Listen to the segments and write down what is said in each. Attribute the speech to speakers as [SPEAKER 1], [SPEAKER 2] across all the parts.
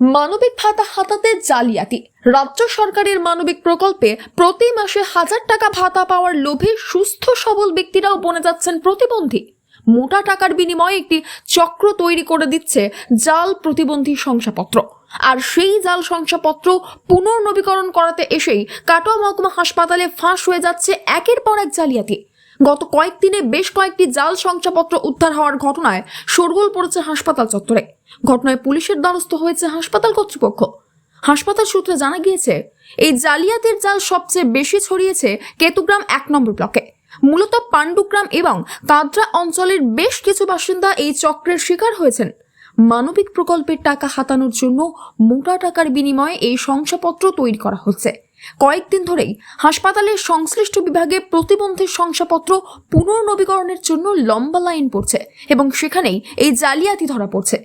[SPEAKER 1] মানবিক ভাতা হাতাতে জালিয়াতি। রাজ্য সরকারের মানবিক প্রকল্পে প্রতি মাসে হাজার টাকা ভাতা পাওয়ার লোভে সুস্থ সবল ব্যক্তিরাও বনে যাচ্ছেন প্রতিবন্ধী। মোটা টাকার বিনিময়ে একটি চক্র তৈরি করে দিচ্ছে জাল প্রতিবন্ধী শংসাপত্র। আর সেই জাল শংসাপত্র পুনর্নবীকরণ করাতে এসেই কাটোয়া মহকুমা হাসপাতালে ফাঁস হয়ে যাচ্ছে একের পর এক জালিয়াতি। গত কয়েকদিনে বেশ কয়েকটি জাল শংসাপত্র উদ্ধার হওয়ার ঘটনায় শোরগোল পড়েছে হাসপাতাল চত্বরে। ঘটনায় পুলিশের দ্বারস্থ হয়েছে হাসপাতাল কর্তৃপক্ষ। হাসপাতাল সূত্রে জানা গিয়েছে, এই জালিয়াতির জাল সবচেয়ে বেশি ছড়িয়েছে কেতুগ্রাম এক নম্বর ব্লকে। মূলত পাণ্ডুগ্রাম এবং কাদ্রা অঞ্চলের বেশ কিছু বাসিন্দা এই চক্রের শিকার হয়েছেন। মানবিক প্রকল্পের টাকা হাতানোর জন্য মোটা টাকার বিনিময়ে এই শংসাপত্র তৈরি করা হচ্ছে। কয়েকদিন ধরেই হাসপাতালের সংশ্লিষ্ট বিভাগে প্রতিবন্ধীর শংসাপত্র পুনর্নবীকরণের জন্য লম্বা লাইন পড়ছে এবং সেখানেই এই জালিয়াতি ধরা পড়ছে।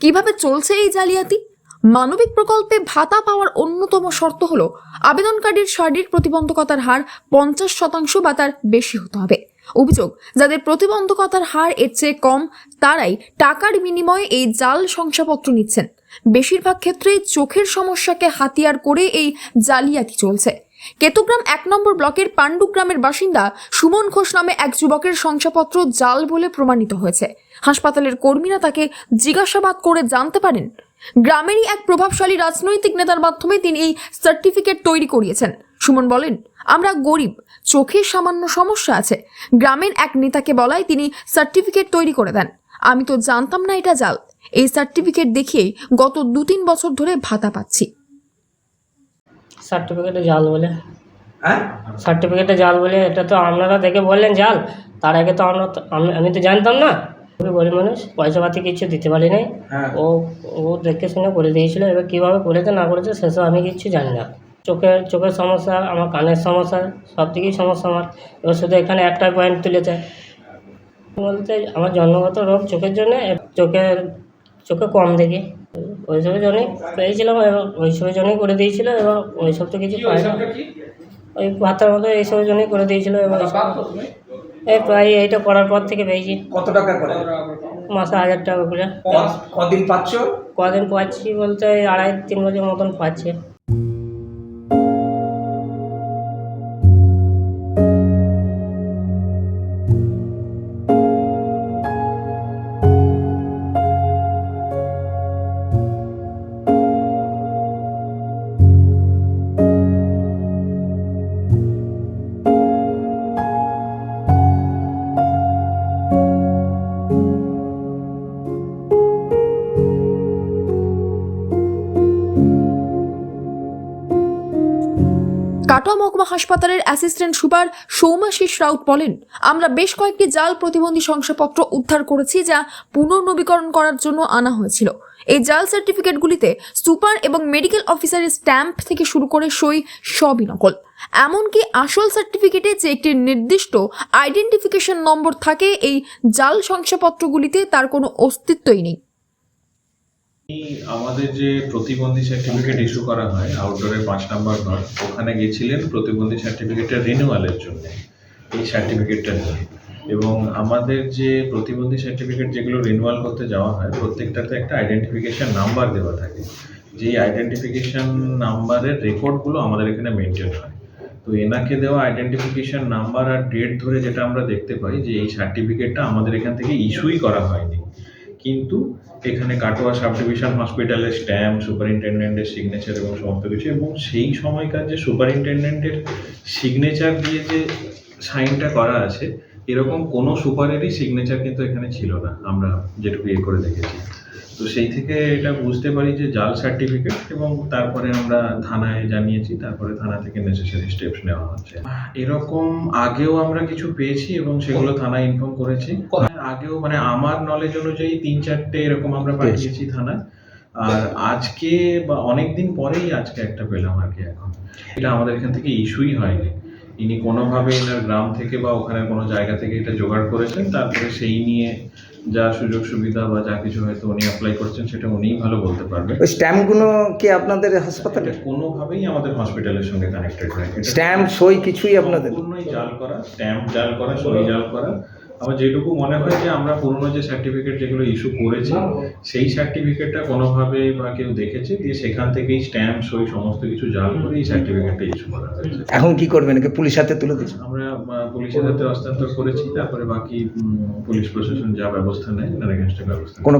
[SPEAKER 1] কীভাবে চলছে এই জালিয়াতি? মানবিক প্রকল্পে ভাতা পাওয়ার অন্যতম শর্ত হল আবেদনকারীর শারীরিক প্রতিবন্ধকতার হার পঞ্চাশ শতাংশ বা তার বেশি হতে হবে। অভিযোগ, যাদের প্রতিবন্ধকতার হার এর চেয়ে কম, তারাই টাকার বিনিময়ে এই জাল শংসাপত্র নিচ্ছেন। বেশিরভাগ ক্ষেত্রেই চোখের সমস্যাকে হাতিয়ার করে এই জালিয়াতি চলছে। কেতুগ্রাম এক নম্বর ব্লকের পাণ্ডুগ্রামের বাসিন্দা সুমন ঘোষ নামে এক যুবকের শংসাপত্র জাল বলে প্রমাণিত হয়েছে। হাসপাতালের কর্মীরা তাকে জিজ্ঞাসাবাদ করে জানতে পারেন। গ্রামেরই এক প্রভাবশালী রাজনৈতিক নেতার মাধ্যমে তিনি এই সার্টিফিকেট তৈরি করিয়েছেন। সুমন বলেন, আমরা গরিব চোখের সামান্য সমস্যা আছে। গ্রামের এক নেতাকে বলায় তিনি সার্টিফিকেট তৈরি করে দেন। আমি তো জানতাম না এটা জাল। এই সার্টিফিকেট দেখিয়েই গত দু তিন বছর ধরে ভাতা পাচ্ছি।
[SPEAKER 2] সার্টিফিকেটে জাল বলে।
[SPEAKER 3] হ্যাঁ?
[SPEAKER 2] সার্টিফিকেটে জাল বলে এটা তো আপনারা দেখে বললেন জাল। তার আগে তো আমরা তো- আমি আমি তো জানতাম না। খুবই গরিব মানুষ পয়সা পাতি কিছু দিতে পারি নাই।
[SPEAKER 3] হ্যাঁ।
[SPEAKER 2] ও ও দেখে শুনে করে দিয়েছিল এবার কীভাবে করেছে না করেছে সেসব আমি কিচ্ছু জানি না। চোখের চোখের সমস্যা আমার কানের সমস্যা সব দিকেই সমস্যা আমার। এবার শুধু এখানে একটা পয়েন্ট তুলেছে। বলতে আমার জন্মগত রোগ চোখের জন্য চোখের চোখে কম দেখি। ওইসবের জন্যই পেয়েছিলাম এবং ওইসবের জন্যই করে দিয়েছিল এবং ওইসব তো কিছু পাই না ওই ভাতার মতো এইসবের জন্যই করে দিয়েছিল এবং এই প্রায় এইটা করার পর থেকে পেয়েছি।
[SPEAKER 3] কত টাকা করে?
[SPEAKER 2] মাসে হাজার টাকা করে।
[SPEAKER 3] কদিন পাচ্ছ?
[SPEAKER 2] কদিন পাচ্ছি বলতে আড়াই তিন বছর মতন পাচ্ছি।
[SPEAKER 1] কাটোয়া মহকুমা হাসপাতালের অ্যাসিস্ট্যান্ট সুপার সৌমাশিস রাউত বলেন, আমরা বেশ কয়েকটি জাল প্রতিবন্ধী শংসাপত্র উদ্ধার করেছি যা পুনর্নবীকরণ করার জন্য আনা হয়েছিল। এই জাল সার্টিফিকেটগুলিতে সুপার এবং মেডিকেল অফিসারের স্ট্যাম্প থেকে শুরু করে সই সবই নকল। এমনকি আসল সার্টিফিকেটে যে একটি নির্দিষ্ট আইডেন্টিফিকেশন নম্বর থাকে, এই জাল শংসাপত্রগুলিতে তার কোনো অস্তিত্বই নেই।
[SPEAKER 4] আমাদের যে প্রতিবন্ধী সার্টিফিকেট ইস্যু করা হয় আউটডোরের পাঁচ নাম্বার ঘর, ওখানে গেছিলেন প্রতিবন্ধী সার্টিফিকেটের রিনিউয়ালের জন্য, এই সার্টিফিকেটটা নিয়ে। এবং আমাদের যে প্রতিবন্ধী সার্টিফিকেট যেগুলো রিনিউয়াল করতে যাওয়া হয়, প্রত্যেকটাতে একটা আইডেন্টিফিকেশন নাম্বার দেওয়া থাকে। যেই আইডেন্টিফিকেশন নাম্বারের রেকর্ডগুলো আমাদের এখানে মেনটেন হয়। তো এনাকে দেওয়া আইডেন্টিফিকেশন নাম্বার আর ডেট ধরে যেটা আমরা দেখতে পাই, যে এই সার্টিফিকেটটা আমাদের এখান থেকে ইস্যুই করা হয়নি। কিন্তু এখানে কাটোয়া সাব ডিভিশন হসপিটালের স্ট্যাম্প, সুপারিনটেন্ডেন্টের সিগনেচার এবং সমস্ত কিছু। এবং সেই সময়কার যে সুপারিনটেন্ডেন্টের সিগনেচার দিয়ে যে সাইনটা করা আছে, এরকম কোনো সুপারেরই সিগনেচার কিন্তু এখানে ছিল না, আমরা যেটুকু ইয়ে করে দেখেছি। তো সেই থেকে এটা বুঝতে পারি যে জাল সার্টিফিকেট এবং তারপরে আমরা থানায় জানিয়েছি তারপরে থানা থেকে নেসেসারি স্টেপস নেওয়া হচ্ছে। এরকম আগেও আমরা কিছু পেয়েছি এবং সেগুলো থানায় ইনফর্ম করেছি। আগেও মানে আমার নলেজ অনুযায়ী তিন চারটে এরকম আমরা পাঠিয়েছি থানায়। আর আজকে বা অনেক দিন পরেই আজকে একটা পেলাম আর কি এখন। এটা আমাদের এখান থেকে ইস্যুই হয়নি। ইনি কোনোভাবে এনার গ্রাম থেকে বা ওখানে কোনো জায়গা থেকে এটা জোগাড় করেছেন তারপরে সেই নিয়ে যা সুযোগ সুবিধা বা যা কিছু হয়তো উনি অ্যাপ্লাই করছেন সেটা উনিই ভালো বলতে পারবে।
[SPEAKER 3] ওই স্ট্যাম্পগুলো কি আপনাদের হাসপাতালে
[SPEAKER 4] কোনো কোনোভাবেই আমাদের হসপিটালের সঙ্গে কানেক্টেড নয়।
[SPEAKER 3] স্ট্যাম্প সই কিছুই আপনাদের?
[SPEAKER 4] কোনোই জাল করা স্ট্যাম্প জাল করা সই জাল করা। আমার যেটুকু মনে হয় যে আমরা পুরোনো যে সার্টিফিকেট যেগুলো ইস্যু করেছি সেই সার্টিফিকেটটা কোনোভাবে বা কেউ দেখেছে দিয়ে সেখান থেকেই স্ট্যাম্প সই সমস্ত কিছু জাল করে এই সার্টিফিকেটটা ইস্যু করা হয়েছে।
[SPEAKER 3] এখন কি করবেন? একে পুলিশ হাতে তুলে দিয়েছেন
[SPEAKER 4] আমরা পুলিশের হাতে হস্তান্তর করেছি তারপরে বাকি পুলিশ প্রশাসন যা ব্যবস্থা নেয় তার এগেনস্টে ব্যবস্থা নেয়।
[SPEAKER 3] কোনো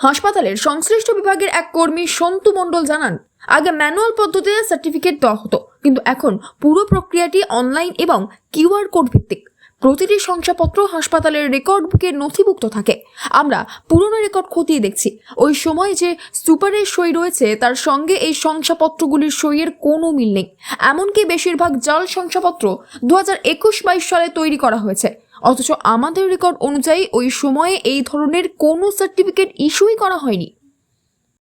[SPEAKER 1] হাসপাতালের সংশ্লিষ্ট বিভাগের এক কর্মী সন্তু মণ্ডল জানান আগে ম্যানুয়াল পদ্ধতিতে সার্টিফিকেট দেওয়া হতো কিন্তু এখন পুরো প্রক্রিয়াটি অনলাইন এবং কিউআর কোড ভিত্তিক। প্রতিটি শংসাপত্র হাসপাতালের রেকর্ড বুকে নথিভুক্ত থাকে। আমরা পুরনো রেকর্ড খতিয়ে দেখছি। ওই সময় যে সুপারের সই রয়েছে, তার সঙ্গে এই শংসাপত্রগুলির সইয়ের কোনো মিল নেই। এমনকি বেশিরভাগ জাল শংসাপত্র দু হাজার একুশ বাইশ সালে তৈরি করা হয়েছে। অথচ আমাদের রেকর্ড অনুযায়ী ওই সময়ে এই ধরনের কোনো সার্টিফিকেট ইস্যুই করা হয়নি।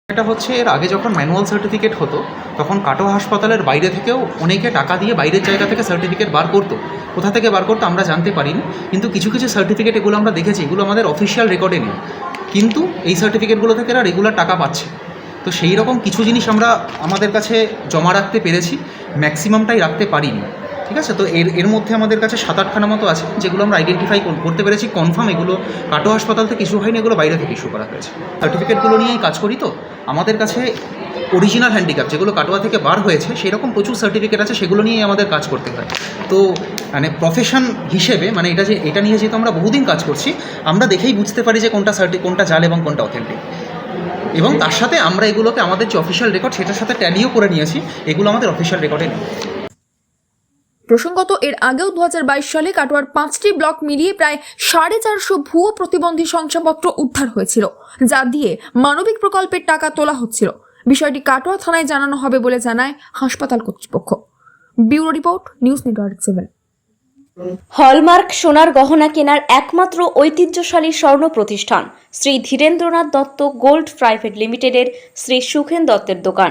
[SPEAKER 5] এটা হচ্ছে, এর আগে যখন ম্যানুয়াল সার্টিফিকেট হতো, তখন কাটোয়া হাসপাতালের বাইরে থেকেও অনেকে টাকা দিয়ে বাইরের জায়গা থেকে সার্টিফিকেট বার করতো। কোথা থেকে বার করতো আমরা জানতে পারিনি, কিন্তু কিছু কিছু সার্টিফিকেট এগুলো আমরা দেখেছি, এগুলো আমাদের অফিসিয়াল রেকর্ডে নেই। কিন্তু এই সার্টিফিকেটগুলো থেকে এরা রেগুলার টাকা পাচ্ছে। তো সেই রকম কিছু জিনিস আমরা আমাদের কাছে জমা রাখতে পেরেছি ম্যাক্সিমামটাই রাখতে পারিনি। ঠিক আছে? তো এর এর মধ্যে আমাদের কাছে সাত আটখানা মতো আছে, যেগুলো আমরা আইডেন্টিফাই করতে পেরেছি কনফার্ম এগুলো কাটো হাসপাতাল থেকে ইস্যু হয়নি, এগুলো বাইরে থেকে ইস্যু করা হয়েছে। সার্টিফিকেটগুলো নিয়েই কাজ করি তো। আমাদের কাছে অরিজিনাল হ্যান্ডিক্যাপ যেগুলো কাটোয়া থেকে বার হয়েছে, সেরকম প্রচুর সার্টিফিকেট আছে, সেগুলো নিয়েই আমাদের কাজ করতে হয়। তো মানে প্রফেশন হিসেবে মানে এটা যে, এটা নিয়ে যেহেতু আমরা বহুদিন কাজ করছি, আমরা দেখেই বুঝতে পারি যে কোনটা সার্টি কোনটা জাল এবং কোনটা অথেন্টিক এবং তার সাথে আমরা এগুলোকে, আমাদের যে অফিসিয়াল রেকর্ড সেটার সাথে ট্যালিও করে নিয়েছি, এগুলো আমাদের অফিসিয়াল রেকর্ডে নেই।
[SPEAKER 1] প্রসঙ্গত, এর আগেও দুহাজার বাইশ সালে কাটোয়ার পাঁচটি ব্লক মিলিয়ে প্রায় সাড়ে চারশো ভুয়ো প্রতিবন্ধী শংসাপত্র উদ্ধার হয়েছিল, যা দিয়ে মানবিক প্রকল্পের টাকা তোলা হচ্ছিল। বিষয়টি কাটোয়া থানায় জানানো হবে বলে জানায় হাসপাতাল কর্তৃপক্ষ। Bureau report, news network seven.
[SPEAKER 6] Hallmark সোনার গহনা কেনার একমাত্র ঐতিহ্যশালী স্বর্ণ প্রতিষ্ঠান শ্রী ধীরেন্দ্রনাথ দত্ত গোল্ড প্রাইভেট লিমিটেডের শ্রী সুখেন দত্তের দোকান।